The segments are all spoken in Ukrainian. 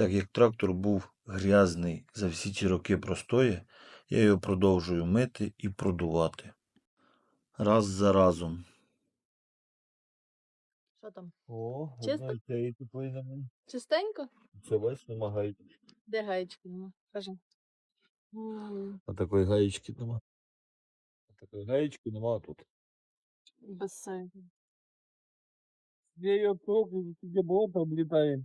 Так як трактор був грязний за всі ці роки простої, я його продовжую мити і продувати. Раз за разом. Що там? О, Чисто? одної цієї тупої нема. Чистенько? Це весь намагає. Де гаєчки нема? Кажи. М, А такої гаєчки нема. А такої гаєчки нема тут. Без сенсу. Я ее трогаю, тебе болото облетает.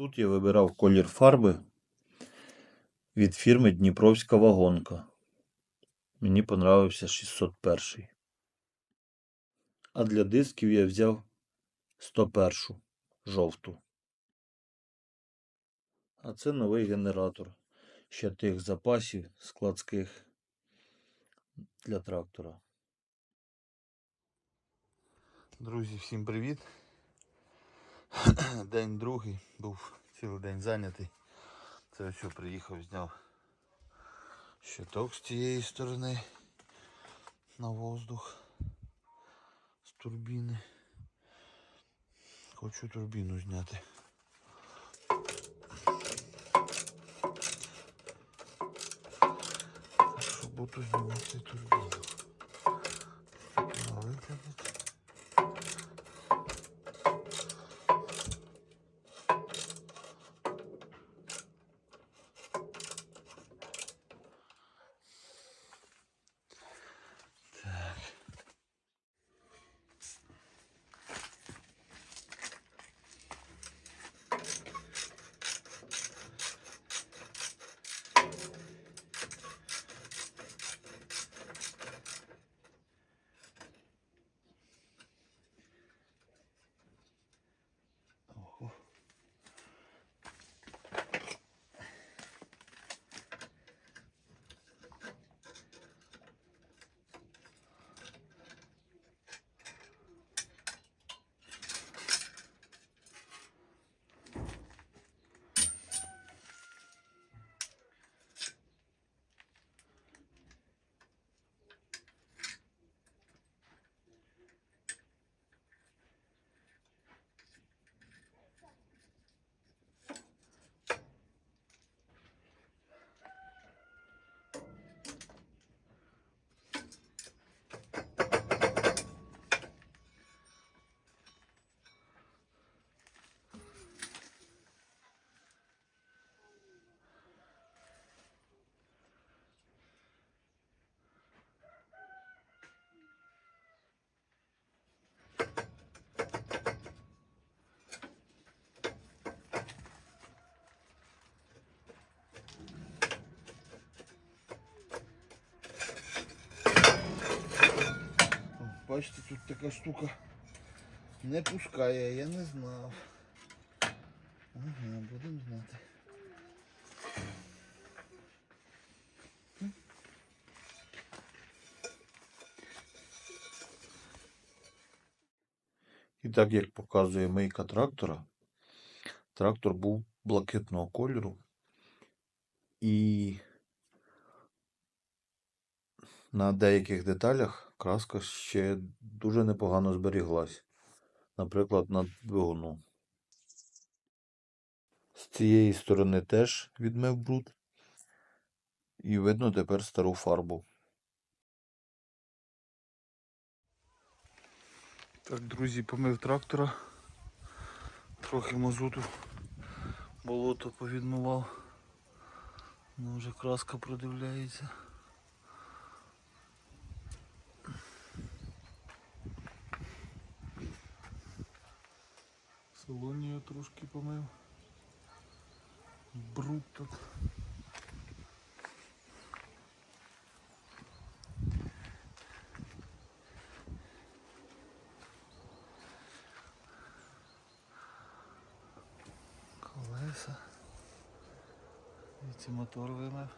Тут я вибирав колір фарби від фірми Дніпровська вагонка. Мені понравився 601. А для дисків я взяв 101 жовту. А це новий генератор ще тих запасів складських для трактора. Друзі, всім привіт. День другий, був цілий день зайнятий. Це все приїхав, зняв щиток з цієї сторони на воздух з турбіни. Хочу турбіну зняти. Що буду знімати турбіну. Виглядить. Бачите, тут така штука не пускає, я не знав. Ага, будемо знати. І так як показує мийка трактора, трактор був блакитного кольору і на деяких деталях краска ще дуже непогано зберіглась. Наприклад, на двигуну. З цієї сторони теж відмив бруд. І видно тепер стару фарбу. Так, друзі, помив трактора. Трохи мазуту болото повідмивав. Ну, вже краска продивляється. Я трошки помив. Бруд тут. Колеса. І ці мотор вимив.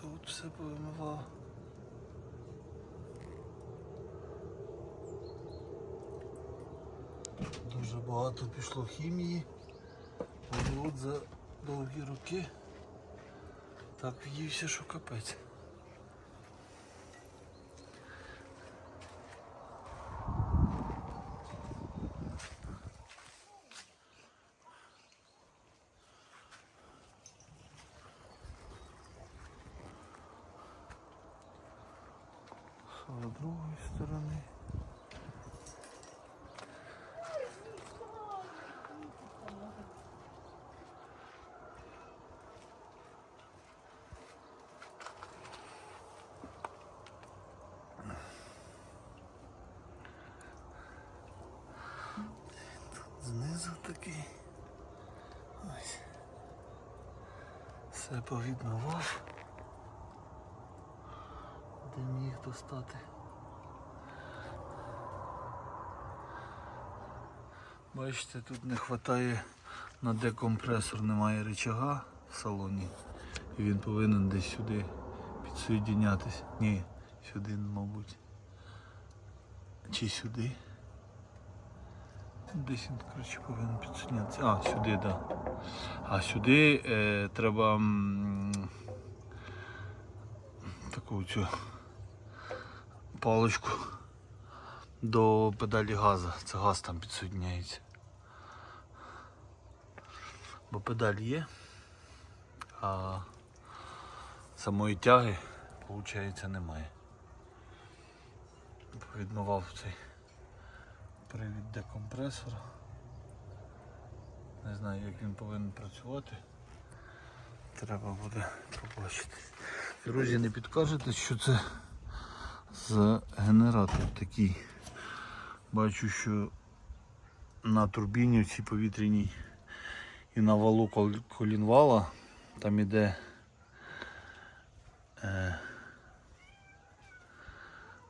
То Тут все повимивав. Дуже багато пішло хімії. От за довгі роки. Так в'ївся, що капець. З другої сторони. Знизу такий. Ось. Все повідмивав. Де міг достати. Бачите, тут не вистачає на декомпресор, немає рычага в салоні. І він повинен десь сюди підсоєдінятись. Ні, сюди, мабуть. Чи сюди. Десь він, коротше, повинен підсоєднятися. А, сюди, так. Да. А сюди е, треба м, таку цю паличку до педалі газу. Це газ там підсоединяється. Бо педаль є, а самої тяги, виходить, немає. Відмивав цей привід декомпресора. Не знаю, як він повинен працювати. Треба буде побачити. Друзі, не підкажете, що це за генератор такий. Бачу, що на турбіні цій повітряній і на валу колінвала там іде е,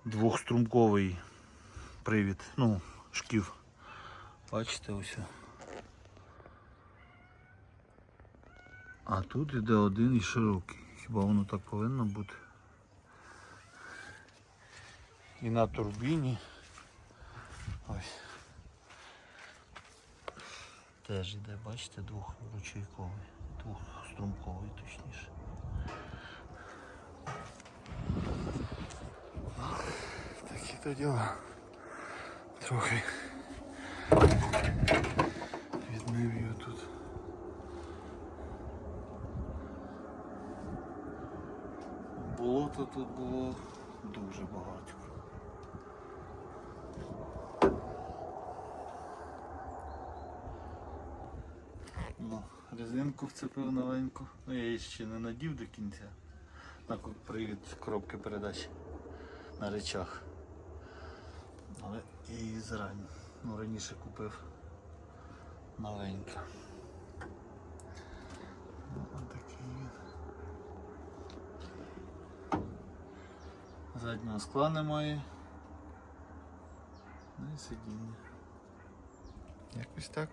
двохструмковий привід, ну, шків. Бачите ось. А тут іде один і широкий. Хіба воно так повинно бути? І на турбіні. Ось. Теж іде, бачите, двохручейковий, двохструмковий точніше. Такі то діла. Трохи відмив його тут. Болота тут було дуже багато. Ну, резинку вцепив новеньку. Ну я її ще не надів до кінця. На привід коробки передач на речах. Але я її зарані. Ну, раніше купив новенька. Ну. Заднього скла немає. Ну і сидіння. Якось так.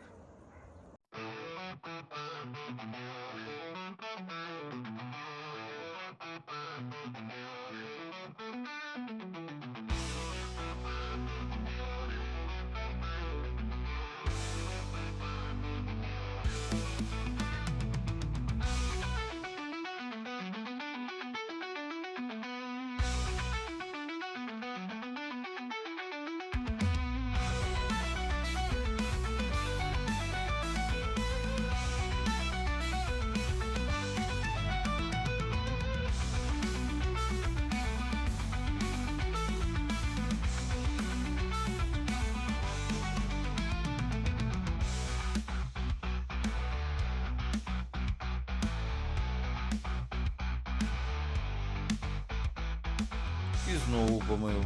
І знову помив.